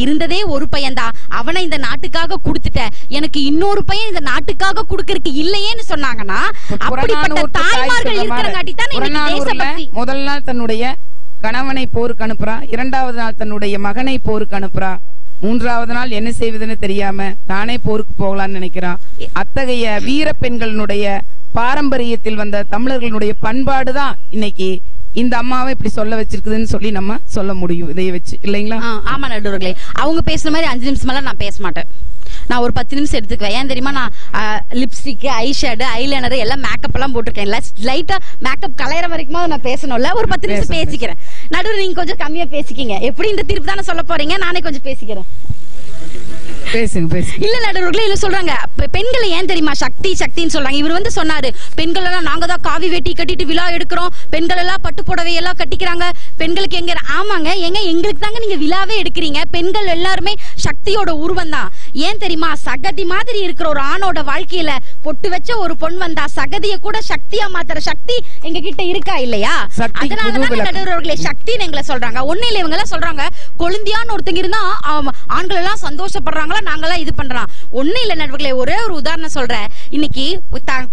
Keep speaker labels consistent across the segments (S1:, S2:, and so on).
S1: இருந்ததே ஒரு பையன்தான் அவனை இந்த நாட்டுக்காக கொடுத்துட்ட. எனக்கு இன்னொரு பையன் இந்த நாட்டுக்காக கொடுக்கறதுக்கு இல்லையேன்னு சொன்னாங்கன்னா அப்படிப்பட்ட தாய்மார்கள் இருக்கிறங்காட்டி தான்
S2: முதல் நாள் தன்னுடைய கணவனை போருக்கு அனுப்புறா. இரண்டாவது நாள் தன்னுடைய மகனை போருக்கு அனுப்புறா. மூன்றாவது நாள் என்ன செய்வதுன்னு தெரியாம தானே போருக்கு போகலாம்னு நினைக்கிறான் அத்தகைய வீர பெண்களினுடைய பாரம்பரியத்தில் வந்த தமிழர்களுடைய பண்பாடு தான் இன்னைக்கு இந்த அம்மாவை இப்படி சொல்ல வச்சிருக்குதுன்னு சொல்லி நம்ம சொல்ல முடியும் இதைய வச்சு. இல்லைங்களா?
S1: ஆமா நடுவர்களே. அவங்க பேசுற மாதிரி அஞ்சு நிமிஷம் எல்லாம் நான் பேச மாட்டேன். நான் ஒரு பத்து நிமிஷம் எடுத்துக்குவேன். ஏன் தெரியுமா? நான் லிப்ஸ்டிக் ஐ ஷேடு ஐலைனர் எல்லாம் மேக்கப் எல்லாம் போட்டிருக்கேன். லைட்டா மேக்கப் கலையிற வரைக்கும் நான் பேசணும்ல? ஒரு பத்து நிமிஷம்
S2: பேசு,
S1: பேசிக்கிறேன். நடுவில் நீங்க கொஞ்சம் கம்மியா பேசிக்கிங்க. எப்படி இந்த தீர்ப்பு தானே சொல்ல போறீங்க? நானே கொஞ்சம் பேசிக்கிறேன்.
S2: பேசுங்க
S1: இல்ல நடுவர்களே இல்ல சொல்றாங்க. பெண்களை ஏன் தெரியுமா? சக்தி சக்தின்னு சொல்றாங்க. இவர் வந்து சொன்னாரு பெண்கள் எல்லாம் நாங்க தான் காவி வேட்டி கட்டிட்டு விழா எடுக்கிறோம். பெண்கள் எல்லாம் பட்டு புடவை எல்லாம் கட்டிக்கிறாங்க. பெண்களுக்கு எங்க ஆமாங்க எங்க எங்களுக்கு தாங்க நீங்க விழாவே எடுக்கிறீங்க. பெண்கள் எல்லாருமே சக்தியோட உருவம் தான் ஏன் தெரியுமா? சகதி மாதிரி இருக்கிற ஒரு ஆணோட வாழ்க்கையில பொட்டு வச்ச ஒரு பொன் வந்தா சகதிய கூட சக்தியா மாத்துற சக்தி எங்க கிட்ட இருக்கா இல்லையா? அதனாலதான். நடுவர்களே சக்தின்னு எங்களை சொல்றாங்க. ஒண்ணு இல்ல இவங்க எல்லாம் சொல்றாங்க கொழுந்தியான்னு ஒருத்தங்க இருந்தா ஆண்கள் எல்லாம் சந்தோஷப்படுறாங்களா? நாங்கெல்லாம் இது பண்றோம். ஒண்ணு இல்ல நடுவர்களே ஒரே ஒரு உதாரணம் சொல்றேன். இன்னைக்கு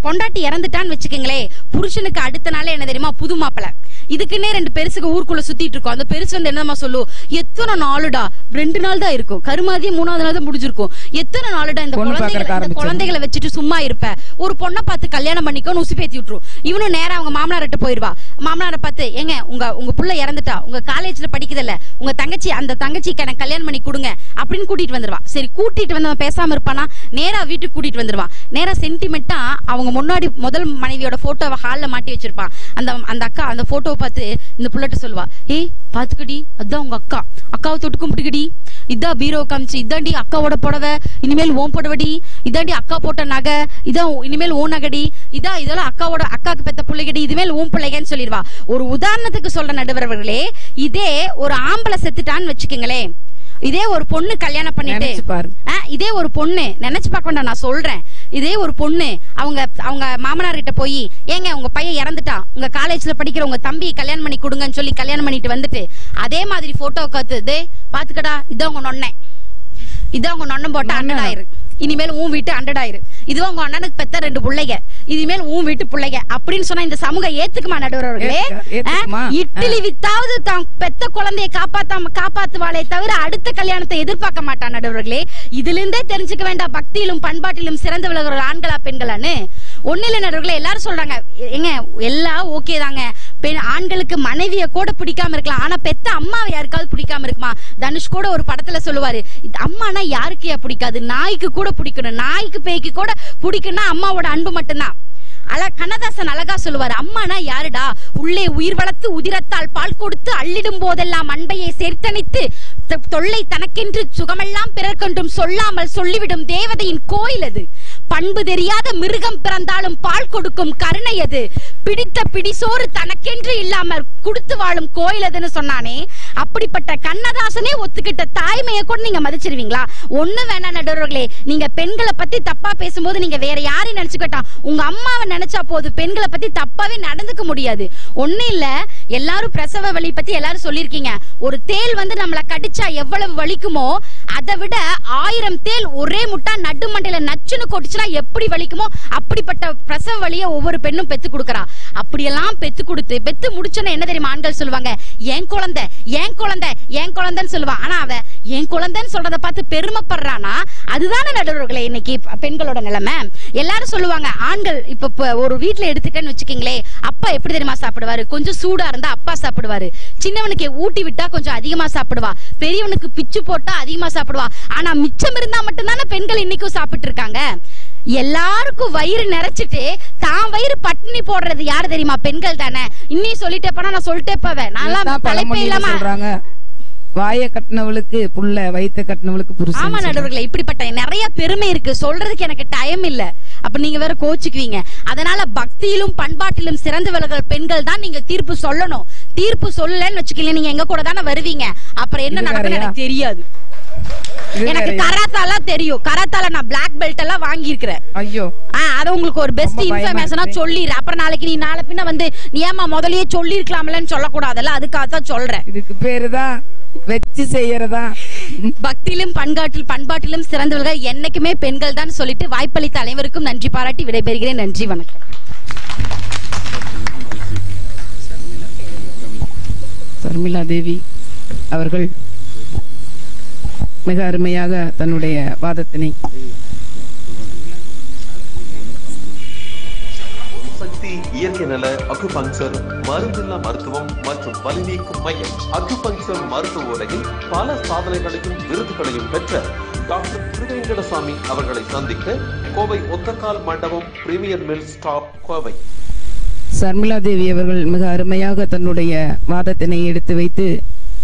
S1: பொண்டாட்டி இறந்துட்டான்னு வச்சுக்கோங்களே புருஷனுக்கு அடுத்த நாளே என்ன தெரியுமா? புது மாப்பிளை. இதுக்குன்னே ரெண்டு பெருசுக்கு ஊருக்குள்ள சுத்திட்டு இருக்கோம். அந்த பெருசு வந்து என்னமா சொல்லும்? எத்தனை நாளுடா? ரெண்டு நாள் தான் இருக்கும். கருமாதியே மூணாவது நாள் தான் முடிஞ்சிருக்கும். எத்தனை நாளுடா இந்த குழந்தைகளை. குழந்தைகளை வச்சுட்டு சும்மா இருப்ப? ஒரு பொண்ணை பார்த்து கல்யாணம் பண்ணிக்கோன்னு உசு பேத்தி விட்டுரும் இவனும் நேரா அவங்க மாமனார்ட்ட போயிருவா. மாமனாரை பார்த்து ஏங்க உங்க உங்க புள்ள இறந்துட்டா. உங்க காலேஜ்ல படிக்குதுல்ல. உங்க தங்கச்சி அந்த தங்கச்சிக்கு எனக்கு கல்யாணம் பண்ணி கொடுங்க. அப்படின்னு கூட்டிட்டு வந்துருவா. சரி கூட்டிட்டு வந்தவன் பேசாம இருப்பானா? நேரா வீட்டுக்கு கூட்டிட்டு வந்துருவான் நேரா சென்டிமெண்டா அவங்க முன்னாடி முதல் மனைவியோட போட்டோவை ஹால்ல மாட்டி வச்சிருப்பான் அந்த அந்த அக்கா அந்த போட்டோவை பார்த்து இந்த புள்ளட்ட சொல்லுவா ஏய் பாத்துக்கடி அதான் உங்க அக்கா. அக்காவை தொட்டு கும்பிட்டுக்கடி. இதான் பீரோ காமிச்சு இதாண்டி அக்காவோட புடவை இனிமேல் ஓன் புடவடி இதாண்டி அக்கா போட்ட நகை இதான் இனிமேல் ஓன் நகடி இதா இதெல்லாம் அக்காவோட அக்காக்கு பெத்த பிள்ளைகடி இதுமேல் ஓன் பிள்ளைகன்னு சொல்லிடுவா. ஒரு உதாரணத்துக்கு சொல்ற நடுவர்களே. இதே ஒரு ஆம்பளை செத்துட்டான்னு வச்சுக்கோங்களேன். இதே ஒரு பொண்ணு கல்யாணம் பண்ணிட்டு இதே ஒரு பொண்ணு நினைச்சு பார்க்க வேண்டாம் நான் சொல்றேன். இதே ஒரு பொண்ணு அவங்க அவங்க மாமனார் கிட்ட போய் ஏங்க உங்க பையன் இறந்துட்டான். உங்க காலேஜ்ல படிக்கிற உங்க தம்பி கல்யாணம் பண்ணி கொடுங்கன்னு சொல்லி கல்யாணம் பண்ணிட்டு வந்துட்டு அதே மாதிரி போட்டோ காத்து டே பாத்துக்கடா இதான் உங்க நொண்ணை. இதான் உங்க நொண்ணம் போட்ட. அண்டட் ஆயிரு இனிமேல் உன் வீட்டு அண்டட் ஆயிரு இதுவும் உங்க அண்ணனுக்கு பெத்த ரெண்டு பிள்ளைங்க. இனிமேல் உன் வீட்டு பிள்ளைங்க அப்படின்னு சொன்னா இந்த சமூகம் ஏத்துக்குமா நடுவர்களே? இட்லி வித்தாவது தான் பெத்த குழந்தைய காப்பாத்தாம காப்பாத்துவாளே தவிர அடுத்த கல்யாணத்தை எதிர்பார்க்க மாட்டான் நடுவர்களே இதுல இருந்தே தெரிஞ்சுக்க வேண்டாம் பக்தியிலும் பண்பாட்டிலும் சிறந்து விளங்குற ஆண்களா பெண்களான்னு. ஒண்ணு இல்ல நடுவர்களே எல்லாரும் சொல்றாங்க. ஏங்க எல்லாம் ஓகே தாங்க. பெண் ஆண்களுக்கு மனைவியை கூட பிடிக்காம இருக்கலாம். ஆனா பெத்த அம்மாவை யாருக்காவது பிடிக்காம இருக்குமா? தனுஷ் கூட ஒரு படத்துல சொல்லுவாரு அம்மானா யாருக்கு ஏன் பிடிக்காது? நாய்க்கு கூட பிடிக்கணும். நாய்க்கு பேய்க்கு கூட பிடிக்கும்னா அம்மாவோட அன்பு மட்டும்தான். அழ கண்ணதாசன் அழகா சொல்லுவார் அம்மானா யாருடா? உள்ளே உயிர் வளர்த்து உதிரத்தால் பால் கொடுத்து அள்ளிடும் போதெல்லாம் அன்பையை சேர்த்தணித்து தொல்லை தனக்கென்று சுகமெல்லாம் பிறர்க்கொன்றும் சொல்லாமல் சொல்லிவிடும் தேவதையின் கோயில் அது. பண்பு தெரியாத மிருகம் பிறந்தாலும் பால் கொடுக்கும் கருணை அது. பிடித்த பிடிசோறு தனக்கென்று இல்லாமல் கொடுத்து வாழும் கோயில் அதுன்னு சொன்னானே அப்படிப்பட்ட கண்ணதாசனே ஒத்துக்கிட்ட தாய்மையை கூட நீங்க மதிச்சிருவீங்களா? ஒண்ணு வேணா நடுவர்களே நீங்க பெண்களை பத்தி தப்பா பேசும்போது நீங்க வேற யாரையும் நினைச்சுக்கிட்டான் உங்க அம்மாவை நினைச்சா போது பெண்களை பத்தி தப்பாவே நடந்துக்க முடியாது. ஒண்ணு இல்ல எல்லாரும் பிரசவ வலி பத்தி எல்லாரும் சொல்லிருக்கீங்க ஒரு தேள் வந்து நம்மள கடிச்சா எவ்வளவு வலிக்குமோ அதை விட ஆயிரம் தேள் ஒரே முட்டா நடு மண்டையில நச்சுன்னு கொட்டுச்சுன்னா எப்படி வலிக்குமோ அப்படிப்பட்ட பிரசவ வலியை ஒவ்வொரு பெண்ணும் பெத்து கொடுக்கறா. அப்படியெல்லாம் பெத்து கொடுத்து பெத்து முடிச்சோன்னு என்ன தெரியுமா ஆண்கள் சொல்லுவாங்க? என் குழந்தை என் குழந்தை என் குழந்தைன்னு சொல்லுவான் ஆனா அவ என் குழந்தைன்னு சொல்றத பார்த்து பெருமைப்படுறானா? அதுதானே நடுவர்களே இன்னைக்கு பெண்களோட நிலைமை. எல்லாரும் சொல்லுவாங்க ஆண்கள் இப்ப ஒரு வீட்டுல எடுத்துக்கன்னு வச்சுக்கீங்களே அப்பா எப்படி தெரியுமா சாப்பிடுவாரு? கொஞ்சம் சூடா இருந்தா அப்பா சாப்பிடுவாரு. சின்னவனுக்கு ஊட்டி விட்டா கொஞ்சம் அதிகமா சாப்பிடுவா. பெரியவனுக்கு பிச்சு போட்டா அதிகமா சாப்பிடுவா. ஆனா மிச்சம் இருந்தா மட்டும்தானே பெண்கள் இன்னைக்கும் சாப்பிட்டு இருக்காங்க எல்லாருக்கும் வயிறு நிறைச்சிட்டு தான் வயிறு பட்டினி போடுறது யாரு தெரியுமா? பெண்கள் தானே. இன்னும் சொல்லிட்டே போனா நான் சொல்லிட்டே போவேன் நான் தலைப்பே இல்லாம
S2: வாய கட்டினவளுக்கு புள்ள வயித்த கட்டினவளுக்கு
S1: ஆமா
S2: புருஷன்
S1: நடுவர்களே இப்படிப்பட்ட நிறைய பெருமை இருக்கு. சொல்றதுக்கு எனக்கு டைம் இல்ல. அப்ப நீங்க வேற கோச்சுக்குவீங்க. அதனால பக்தியிலும் பண்பாட்டிலும் சிறந்து விலகிற பெண்கள் தான் நீங்க தீர்ப்பு சொல்லணும். தீர்ப்பு சொல்லலன்னு வச்சுக்கீங்க நீங்க எங்க கூட தானே வருவீங்க. அப்புறம் என்ன
S2: வேறயா?
S1: எனக்கு தெரியாது. எனக்கு? கராத்தால தெரியும். கராத்தால நான் பிளாக் பெல்ட் எல்லாம் வாங்கி இருக்கிறேன்
S2: ஐயோ
S1: அத உங்களுக்கு ஒரு பெஸ்ட் இன்ஃபர்மேஷனா
S2: இருக்கு.
S1: சொல்லிடுறேன் அப்புறம் நாளைக்கு நீ நாளை பின்ன வந்து நீ ஏமா முதல்லயே சொல்லி இருக்கலாம்லன்னு சொல்லக்கூடாதுல்ல? அதுக்காக தான் சொல்றேன்.
S2: இதுக்கு பேருதான் வச்சு செய்யறதா?
S1: பக்தியிலும் பண்பாட்டில் பண்பாட்டிலும் சிறந்தவர்கள் என்னைக்குமே பெண்கள் தான் சொல்லிட்டு வாய்ப்பளித்த அனைவருக்கும் நன்றி பாராட்டி விடைபெறுகிறேன். நன்றி வணக்கம்.
S2: சர்மிளா தேவி அவர்கள் மிக அருமையாக தன்னுடைய வாதத்தினை
S3: சக்தி இயற்கை நல அக்குபங்சர் மருந்தில்லா மருத்துவம் மற்றும் வலி நீக்கும் மையம். அக்குபங்சர் மருத்துவ உலகில் பல சாதனைகளையும் விருதுகளையும் பெற்ற டாக்டர் திருவேங்கடசாமி அவர்களை சந்திக்க Kovai Othakkal Mandapam premier mill stop Kovai.
S2: Sharmila Devi அவர்கள் மிக அருமையாக தன்னுடைய வாதத்தினை எடுத்து வைத்து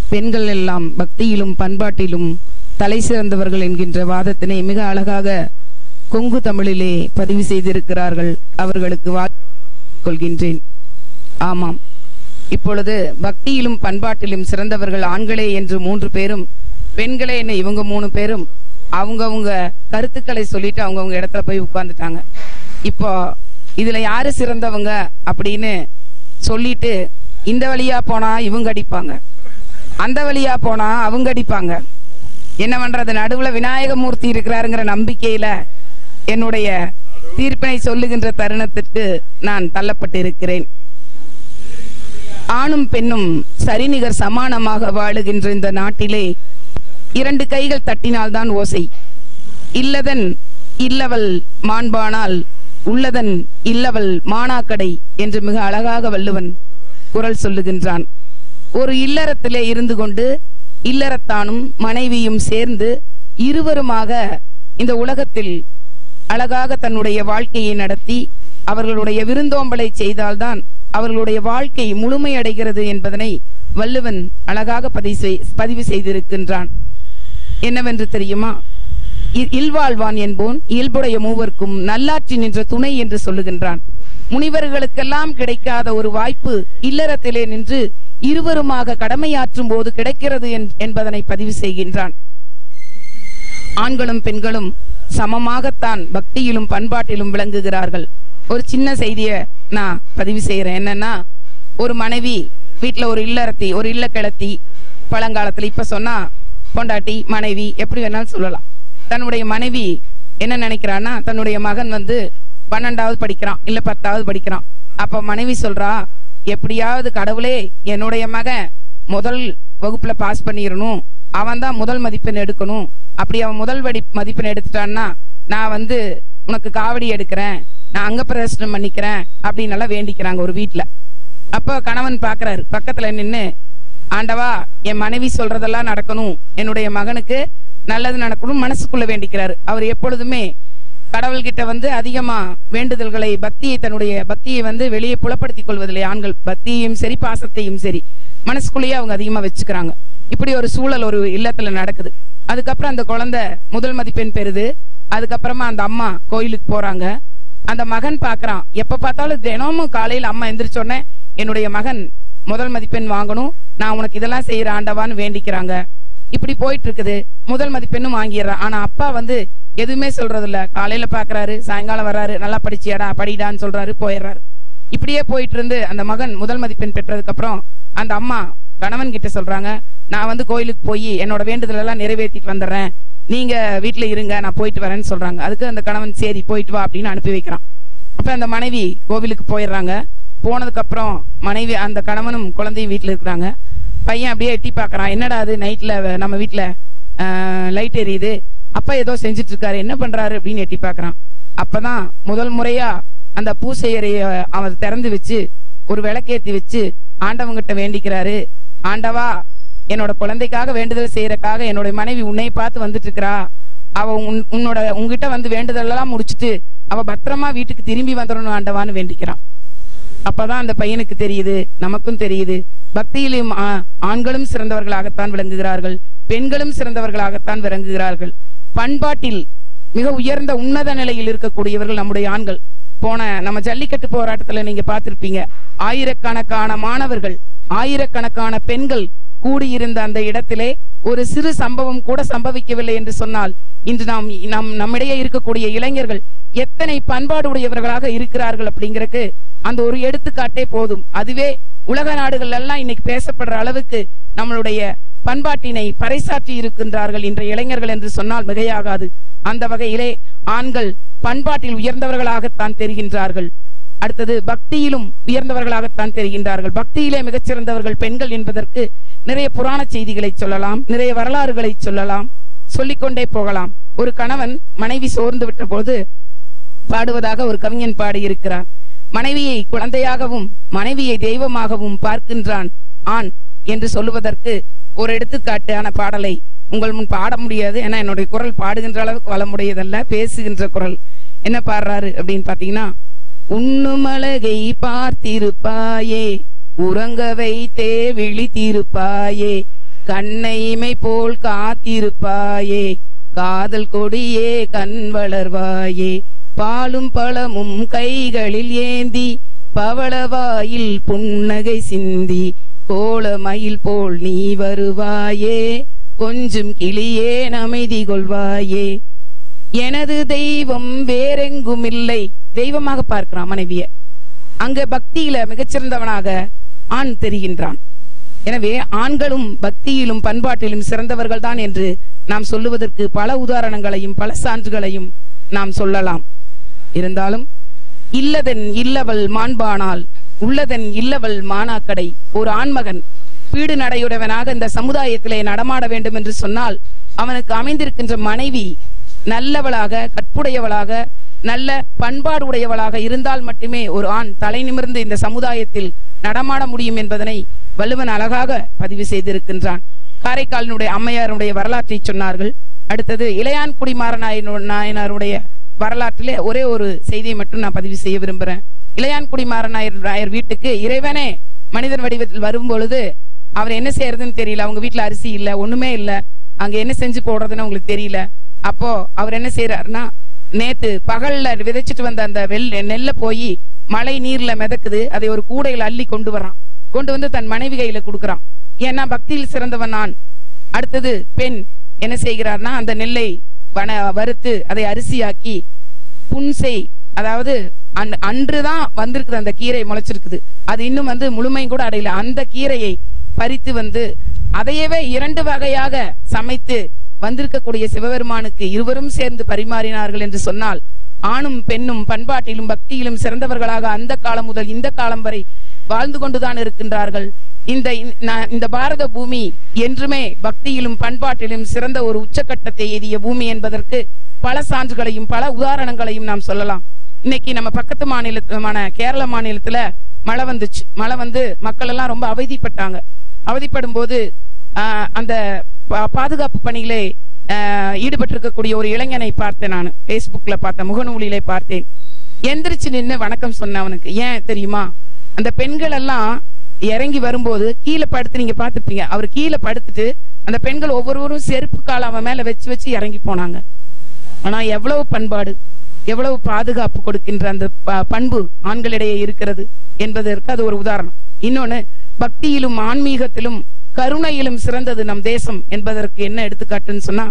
S2: பெண்கள் எல்லாம் பக்தியிலும் பண்பாட்டிலும் தலை சிறந்தவர்கள் என்கின்ற வாதத்தினை மிக அழகாக கொங்கு தமிழிலே பதிவு செய்திருக்கிறார்கள். அவர்களுக்கு கொள்கின்றேன். ஆமாம். இப்பொழுது பக்தியிலும் பண்பாட்டிலும் சிறந்தவர்கள் ஆண்களே என்று மூன்று பேரும் பெண்களே என்ன இவங்க மூணு பேரும் அவங்கவுங்க கருத்துக்களை சொல்லிட்டு அவங்கவுங்க இடத்துல போய் உட்கார்ந்துட்டாங்க. இப்போ இதுல யாரு சிறந்தவங்க அப்படின்னு சொல்லிட்டு இந்த வழியா போனா இவங்க அடிப்பாங்க. அந்த வழியா போனா அவங்க அடிப்பாங்க. என்ன பண்றது நடுவுல விநாயகமூர்த்தி இருக்கிறாருங்கிற நம்பிக்கையில என்னுடைய தீர்ப்பினை சொல்லுகின்ற தருணத்திற்கு நான் தள்ளப்பட்டிருக்கிறேன். ஆணும் பெண்ணும் சரிநிகர் சமானமாக வாழுகின்ற இந்த நாட்டிலே இரண்டு கைகள் தட்டினால்தான் ஓசை. இல்லதன் இல்லவள் மாண்பானால் உள்ளதன் இல்லவள் மானாக்கடை என்று மிக அழகாக வள்ளுவன் குரல் சொல்லுகின்றான். ஒரு இல்லறத்திலே இருந்து கொண்டு இல்லறத்தானும் மனைவியும் சேர்ந்து இருவருமாக இந்த உலகத்தில் அழகாக தன்னுடைய வாழ்க்கையை நடத்தி அவர்களுடைய விருந்தோம்பலை செய்தால்தான் அவர்களுடைய வாழ்க்கை முழுமையடைகிறது என்பதனை வள்ளுவன் அழகாக பதிவு பதிவு செய்திருக்கின்றான். என்னவென்று தெரியுமா? இல்வாழ்வான் என்போன் இயல்புடைய மூவர்க்கும் நல்லாற்றி நின்ற துணை என்று சொல்லுகின்றான். முனிவர்களுக்கெல்லாம் கிடைக்காத ஒரு வாய்ப்பு இல்லறத்திலே நின்று இருவருமாக கடமையாற்றும் போது கிடைக்கிறது என்பதனை பதிவு செய்கின்றான். ஆண்களும் பெண்களும் சமமாகத்தான் பக்தியிலும் பண்பாட்டிலும் விளங்குகிறார்கள். ஒரு சின்ன செய்திய நான் பதிவு செய்யறேன் என்னன்னா ஒரு மனைவி வீட்டுல ஒரு இல்லறத்தி ஒரு இல்ல கிளத்தி பழங்காலத்துல இப்ப சொன்னா பொண்டாட்டி மனைவி எப்படி வேணாலும் சொல்லலாம். தன்னுடைய மனைவி என்ன நினைக்கிறான்னா தன்னுடைய மகன் வந்து பன்னெண்டாவது படிக்கிறான் இல்ல பத்தாவது படிக்கிறான். அப்ப மனைவி சொல்றா எப்படியாவது கடவுளே என்னுடைய மகன் முதல் வகுப்புல பாஸ் பண்ணிடணும் அவன் தான் முதல் மதிப்பெண் எடுக்கணும். அப்படி அவன் முதல் வடி மதிப்பெண் எடுத்துட்டான்னா நான் வந்து உனக்கு காவடி எடுக்கிறேன். நான் அங்க பிரதர்சனம் பண்ணிக்கிறேன். அப்படின்னு எல்லாம் வேண்டிக்கிறாங்க ஒரு வீட்ல. அப்போ கணவன் பாக்குறாரு. பக்கத்துல நின்னு ஆண்டவா என் மனைவி சொல்றதெல்லாம் நடக்கணும். என்னுடைய மகனுக்கு நல்லது நடக்கணும் மனசுக்குள்ள வேண்டிக்கிறாரு. அவர் எப்பொழுதுமே கடவுள்கிட்ட வந்து அதிகமா வேண்டுதல்களை பக்தியை தன்னுடைய பக்தியை வந்து வெளியே புலப்படுத்திக் கொள்வதில்லை. ஆண்கள் பக்தியையும் சரி பாசத்தையும் சரி. மனசுக்குள்ளேயே அவங்க அதிகமா வச்சுக்கிறாங்க. இப்படி ஒரு சூழல் ஒரு இல்லத்துல நடக்குது. அதுக்கப்புறம் அந்த குழந்தை முதல் மதிப்பெண் பெறுது. அதுக்கப்புறமா அந்த அம்மா கோயிலுக்கு போறாங்க. அந்த மகன் பாக்குறான். எப்ப பார்த்தாலும் தினமும் காலையில அம்மா எந்திரிச்சோடனே என்னுடைய மகன் முதல் மதிப்பெண் வாங்கணும். நான் உனக்கு இதெல்லாம் செய்யற ஆண்டவான்னு வேண்டிக்கிறாங்க. இப்படி போயிட்டு இருக்குது முதல் மதிப்பெண்ணும் வாங்கிடுறான் ஆனா அப்பா வந்து எதுவுமே சொல்றது இல்ல காலையில பாக்குறாரு சாயங்காலம் வர்றாரு நல்லா படிச்சியாடா படிடான்னு சொல்றாரு போயிடுறாரு. இப்படியே போயிட்டு இருந்து அந்த மகன் முதல் மதிப்பெண் பெற்றதுக்கு அப்புறம் அந்த அம்மா கணவன் கிட்ட சொல்றாங்க நான் வந்து கோயிலுக்கு போய் என்னோட வேண்டுதல் எல்லாம் நிறைவேற்றிட்டு வந்துடுறேன். நீங்க வீட்டுல இருங்க நான் போயிட்டு வரேன்னு சொல்றாங்க. அதுக்கு அந்த கணவன் சரி போயிட்டு வா அப்படின்னு அனுப்பி வைக்கிறான். அப்ப அந்த மனைவி கோவிலுக்கு போயிடுறாங்க. போனதுக்கு அப்புறம் மனைவி அந்த கணவனும் குழந்தையும் வீட்டுல இருக்கிறாங்க. பையன் அப்படியே எட்டி பாக்குறான் என்னடா அது? நைட்ல நம்ம வீட்டுல லைட் எரியுது. அப்பா ஏதோ செஞ்சுட்டு இருக்காரு என்ன பண்றாரு அப்படின்னு எட்டி பாக்குறான் அப்பதான் முதல் முறையா அந்த பூசையறைய அவர் திறந்து வச்சு ஒரு விளக்கேத்தி வச்சு ஆண்டவங்கிட்ட வேண்டிக்கிறாரு. ஆண்டவா என்னோட குழந்தைக்காக வேண்டுதல் செய்யறக்காக என்னோட மனைவி உன்னை பார்த்து வந்துட்டு இருக்கிறா அவ உன்- உன்னோட உன்கிட்ட வந்து வேண்டுதல் எல்லாம் முடிச்சிட்டு அவ பத்திரமா வீட்டுக்கு திரும்பி வந்துடணும் ஆண்டவான்னு வேண்டிக்கிறான். அப்பதான் அந்த பையனுக்கு தெரியுது நமக்கும் தெரியுது. பக்தியிலும் ஆண்களும் சிறந்தவர்களாகத்தான் விளங்குகிறார்கள். பெண்களும் சிறந்தவர்களாகத்தான் விளங்குகிறார்கள். பண்பாட்டில் மிக உயர்ந்த உன்னத நிலையில் இருக்கக்கூடியவர்கள் நம்முடைய ஆண்கள். போன நம்ம ஜல்லிக்கட்டு போராட்டத்துல நீங்க பார்த்திருப்பீங்க. ஆயிரக்கணக்கான மாணவர்கள் ஆயிரக்கணக்கான பெண்கள் கூடியிருந்த அந்த இடத்திலே ஒரு சிறு சம்பவம் கூட சம்பவிக்கவில்லை என்று சொன்னால் இன்று நாம் நம் நம்மிடையே இருக்கக்கூடிய இளைஞர்கள் எத்தனை பண்பாடு உடையவர்களாக இருக்கிறார்கள் அப்படிங்கிறக்கு அந்த ஒரு எடுத்துக்காட்டே போதும். அதுவே உலக நாடுகள் எல்லாம் இன்னைக்கு பேசப்படுற அளவுக்கு நம்மளுடைய பண்பாட்டினை பறைசாற்றி இருக்கின்றார்கள் இன்றைய இளைஞர்கள் என்று சொன்னால் மிகையாகாது. அந்த வகையிலே ஆண்கள் பண்பாட்டில் உயர்ந்தவர்களாகத்தான் தெரிகின்றார்கள். அடுத்தது பக்தியிலும் உயர்ந்தவர்களாகத்தான் தெரிகின்றார்கள். பக்தியிலே மிகச்சிறந்தவர்கள் பெண்கள் என்பதற்கு நிறைய புராண செய்திகளை சொல்லலாம் நிறைய வரலாறுகளை சொல்லலாம் சொல்லிக்கொண்டே போகலாம். ஒரு கணவன் மனைவி சோர்ந்து விட்ட போது பாடுவதாக ஒரு கவிஞன் பாடியிருக்கிறார். மனைவியை குழந்தையாகவும் மனைவியை தெய்வமாகவும் பார்க்கின்றான் ஆண் என்று சொல்லுவதற்கு ஒரு எடுத்துக்காட்டான பாடலை உங்கள் முன் பாட முடியாது. ஏன்னா என்னுடைய குரல் பாடுகின்ற அளவுக்கு வளமுடையதல்ல பேசுகின்ற குரல். என்ன பாடுறாரு அப்படின்னு பாத்தீங்கன்னா உண்ணுமலகை பார்த்திருப்பாயே உறங்க வைத்தே விழித்திருப்பாயே கண்ணைமை போல் காத்திருப்பாயே காதல் கொடியே கண் வளர்வாயே பாலும் பழமும் கைகளில் ஏந்தி பவளவாயில் புன்னகை சிந்தி கோலமயில் போல் நீ வருவாயே கொஞ்சம் கிளியே அமைதி கொள்வாயே. எனது தெய்வம் வேறெங்குமில்லை தெய்வமாக பார்க்கிறான் மனைவிய. அங்க பக்தியில மிகச்சிறந்தவனாக ஆண் தெரிகின்றான். எனவே ஆண்களும் பக்தியிலும் பண்பாட்டிலும் சிறந்தவர்கள் தான் என்று நாம் சொல்லுவதற்கு பல உதாரணங்களையும் பல சான்றுகளையும் நாம் சொல்லலாம். இருந்தாலும் இல்லதன் இல்லவள் மாண்பானால் உள்ளதன் இல்லவள் மானாக்கடை ஒரு ஆண்மகன் பீடு நடையுடையவனாக இந்த சமுதாயத்திலே நடமாட வேண்டும் என்று சொன்னால் அவனுக்கு அமைந்திருக்கின்ற மனைவி நல்லவளாக கற்புடையவளாக நல்ல பண்பாடு உடையவளாக இருந்தால் மட்டுமே ஒரு ஆண் தலை நிமிர்ந்து இந்த சமுதாயத்தில் நடமாட முடியும் என்பதனை வள்ளுவன் அழகாக பதிவு செய்திருக்கின்றான். காரைக்காலினுடைய அம்மையாருடைய வரலாற்றை சொன்னார்கள். அடுத்தது இளையான்குடி மாறநாயனு- நாயனாருடைய வரலாற்றிலே ஒரே ஒரு செய்தியை மட்டும் நான் பதிவு செய்ய விரும்புறேன். இளையான்குடி மாறநாயர் நாயர் வீட்டுக்கு இறைவனே மனிதன் வடிவத்தில் வரும் பொழுது அவர் என்ன செய்யறதுன்னு தெரியல. அவங்க வீட்டில் அரிசி இல்ல ஒண்ணுமே இல்ல. அங்க என்ன செஞ்சு போடுறதுன்னு உங்களுக்கு தெரியல. அப்போ அவர் என்ன செய்யறாருன்னா நேத்து பகல்ல விதைச்சிட்டு வந்த அந்த வெள் நெல்ல போய் மழை நீர்ல மிதக்குது அதை ஒரு கூடையில அள்ளி கொண்டு வரான். கொண்டு வந்து தன் மனைவி கையில கொடுக்கறான். ஏன்னா பக்தியில் சிறந்தவன் நான்? அடுத்தது பெண் என்ன செய்கிறார்னா அந்த நெல்லை வன வறுத்து அதை அரிசியாக்கி புன்சை அதாவது அன்- அன்றுதான் வந்திருக்குது அந்த கீரை முளைச்சிருக்குது. அது இன்னும் வந்து முழுமையும் கூட அடையல. அந்த கீரையை பறித்து வந்து அதையவே இரண்டு வகையாக சமைத்து வந்திருக்கக்கூடிய சிவபெருமானுக்கு இருவரும் சேர்ந்து பரிமாறினார்கள் என்று சொன்னால் ஆணும் பெண்ணும் பண்பாட்டிலும் பக்தியிலும் சிறந்தவர்களாக அந்த காலம் முதல் இந்த காலம் வரை வாழ்ந்து கொண்டுதான் இருக்கின்றார்கள். இந்த இந்த பாரத பூமி என்றுமே பக்தியிலும் பண்பாட்டிலும் சிறந்த ஒரு உச்சக்கட்டத்தை எதிய பூமி என்பதற்கு பல சான்றுகளையும் பல உதாரணங்களையும் நாம் சொல்லலாம். இன்னைக்கு நம்ம பக்கத்து மாநிலமான கேரள மாநிலத்துல மழை வந்துச்சு. மழை வந்து மக்கள் எல்லாம் ரொம்ப அவதிப்பட்டாங்க. அவதிப்படும் போது அந்த பாதுகாப்பு பணியிலே ஈடுபட்டிருக்கக்கூடிய ஒரு இளைஞனை பார்த்தேன் நான். பேஸ்புக்ல பார்த்தேன் முகநூலிலே பார்த்தேன். எந்திரிச்சு நின்னு வணக்கம் சொன்ன அவனுக்கு ஏன் தெரியுமா? அந்த பெண்கள் எல்லாம் இறங்கி வரும்போது கீழே படுத்து நீங்க பார்த்திருப்பீங்க. அவர் கீழே படுத்துட்டு அந்த பெண்கள் ஒவ்வொருவரும் செருப்பு கால அவன் மேல வச்சு வச்சு இறங்கி போனாங்க. ஆனா எவ்வளவு பண்பாடு எவ்வளவு பாதுகாப்பு கொடுக்கின்ற அந்த ப- பண்பு ஆண்களிடையே இருக்கிறது என்பதற்கு அது ஒரு உதாரணம். இன்னொன்னு பக்தியிலும் ஆன்மீகத்திலும் கருணையிலும் சிறந்தது நம் தேசம் என்பதற்கு என்ன எடுத்துக்காட்டுன்னு சொன்னா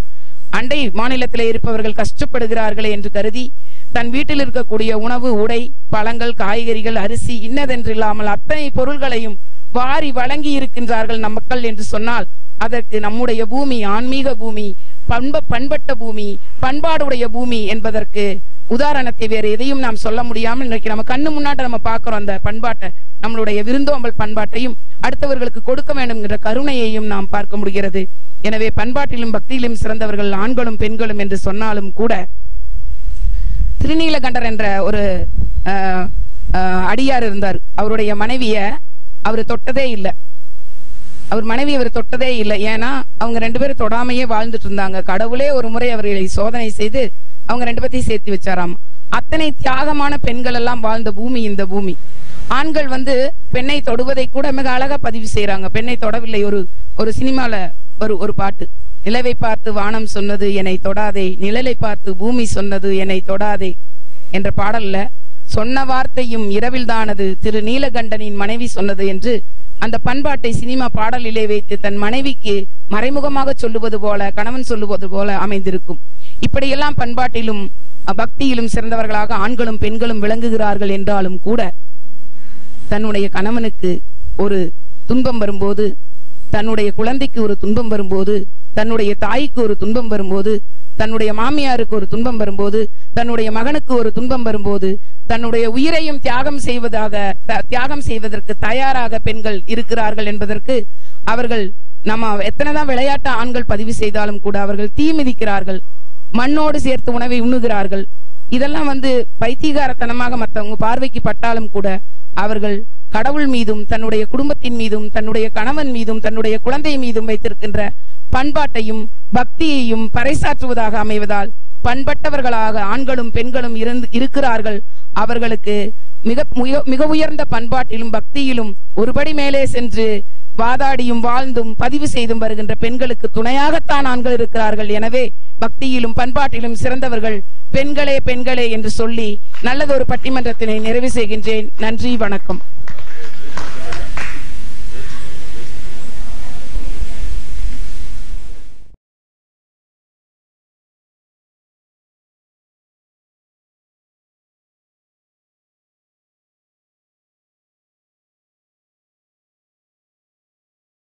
S2: அண்டை மாநிலத்திலே இருப்பவர்கள் கஷ்டப்படுகிறார்களே என்று கருதி தன் வீட்டில் இருக்கக்கூடிய உணவு உடை பழங்கள் காய்கறிகள் அரிசி இன்னதென்று இல்லாமல் அத்தனை பொருள்களையும் வாரி வழங்கி இருக்கின்றார்கள் நம் மக்கள் என்று சொன்னால் அதற்கு நம்முடைய பூமி ஆன்மீக பூமி பண்ப பண்பட்ட பூமி பண்பாடுடைய பூமி என்பதற்கு உதாரணத்தை வேறு எதையும் நாம் சொல்ல முடியாமல் இன்றைக்கு நம்ம கண்ணு முன்னாடி நம்ம பார்க்கிறோம் அந்த பண்பாட்டை. நம்மளுடைய விருந்தோம்பல் பண்பாட்டையும் அடுத்தவர்களுக்கு கொடுக்க வேண்டும் என்ற கருணையையும் நாம் பார்க்க முடிகிறது. எனவே பண்பாட்டிலும் பக்தியிலும் சிறந்தவர்கள் ஆண்களும் பெண்களும் என்று சொன்னாலும் கூட திருநீலகண்டர் என்ற ஒரு அஹ், அடியார் இருந்தார். அவருடைய மனைவிய அவர் தொட்டதே இல்லை. அவர் மனைவி அவர் தொட்டதே இல்லை. ஏன்னா அவங்க ரெண்டு பேரும் தொடாமையே வாழ்ந்துட்டு இருந்தாங்க. கடவுளே ஒரு முறை அவர்களை சோதனை செய்து அவங்க ரெண்டு பேர்த்தையும் சேர்த்து வச்சாராம். அத்தனை தியாகமான பெண்கள் எல்லாம் வாழ்ந்த பூமி இந்த பூமி. ஆண்கள் வந்து பெண்ணை தொடுவதை கூட மிக அழகா பதிவு செய்யறாங்க பெண்ணை தொடவில்லை. ஒரு ஒரு சினிமால ஒரு ஒரு பாட்டு. நிலவை பார்த்து வானம் சொன்னது என்னை தொடாதே. நிழலை பார்த்து பூமி சொன்னது என்னை தொடாதே. என்ற பாடல்ல சொன்ன வார்த்தையும் இரவில்தானது திரு நீலகண்டனின் மனைவி சொன்னது என்று அந்த பண்பாட்டை சினிமா பாடலிலே வைத்து தன் மனைவிக்கு மறைமுகமாக சொல்லுவது போல கணவன் சொல்லுவது போல அமைந்திருக்கும். இப்படியெல்லாம் பண்பாட்டிலும் பக்தியிலும் சிறந்தவர்களாக ஆண்களும் பெண்களும் விளங்குகிறார்கள் என்றாலும் கூட தன்னுடைய கணவனுக்கு ஒரு துன்பம் வரும்போது தன்னுடைய குழந்தைக்கு ஒரு துன்பம் வரும்போது தன்னுடைய தாய்க்கு ஒரு துன்பம் வரும்போது தன்னுடைய மாமியாருக்கு ஒரு துன்பம் வரும்போது தன்னுடைய மகனுக்கு ஒரு துன்பம் வரும்போது தன்னுடைய உயிரையும் தியாகம் செய்வதாக தியாகம் செய்வதற்கு தயாராக பெண்கள் இருக்கிறார்கள் என்பதற்கு அவர்கள் நம்ம எத்தனைதான் விளையாட்டு ஆண்கள் பதிவு செய்தாலும் கூட அவர்கள் தீ மிதிக்கிறார்கள். மண்ணோடு சேர்த்து உணவை உண்ணுகிறார்கள். இதெல்லாம் வந்து பைத்தியகாரத்தனமாக மற்றவங்க பார்வைக்கு பட்டாலும் கூட அவர்கள் கடவுள் மீதும் தன்னுடைய குடும்பத்தின் மீதும் தன்னுடைய கணவன் மீதும் தன்னுடைய குழந்தை மீதும் வைத்திருக்கின்ற பண்பாட்டையும் பக்தியையும் பறைசாற்றுவதாக அமைவதால் பண்பட்டவர்களாக ஆண்களும் பெண்களும் இருந்து இருக்கிறார்கள். அவர்களுக்கு மிக முய- மிக உயர்ந்த பண்பாட்டிலும் பக்தியிலும் ஒருபடி மேலே சென்று வாதாடியும் வாழ்ந்தும் பதிவு செய்தும் வருகின்ற பெண்களுக்கு துணையாகத்தான் ஆண்கள் இருக்கிறார்கள். எனவே பக்தியிலும் பண்பாட்டிலும் சிறந்தவர்கள் பெண்களே பெண்களே என்று சொல்லி நல்லதொரு பட்டிமன்றத்தினை நிறைவு செய்கின்றேன். நன்றி வணக்கம்.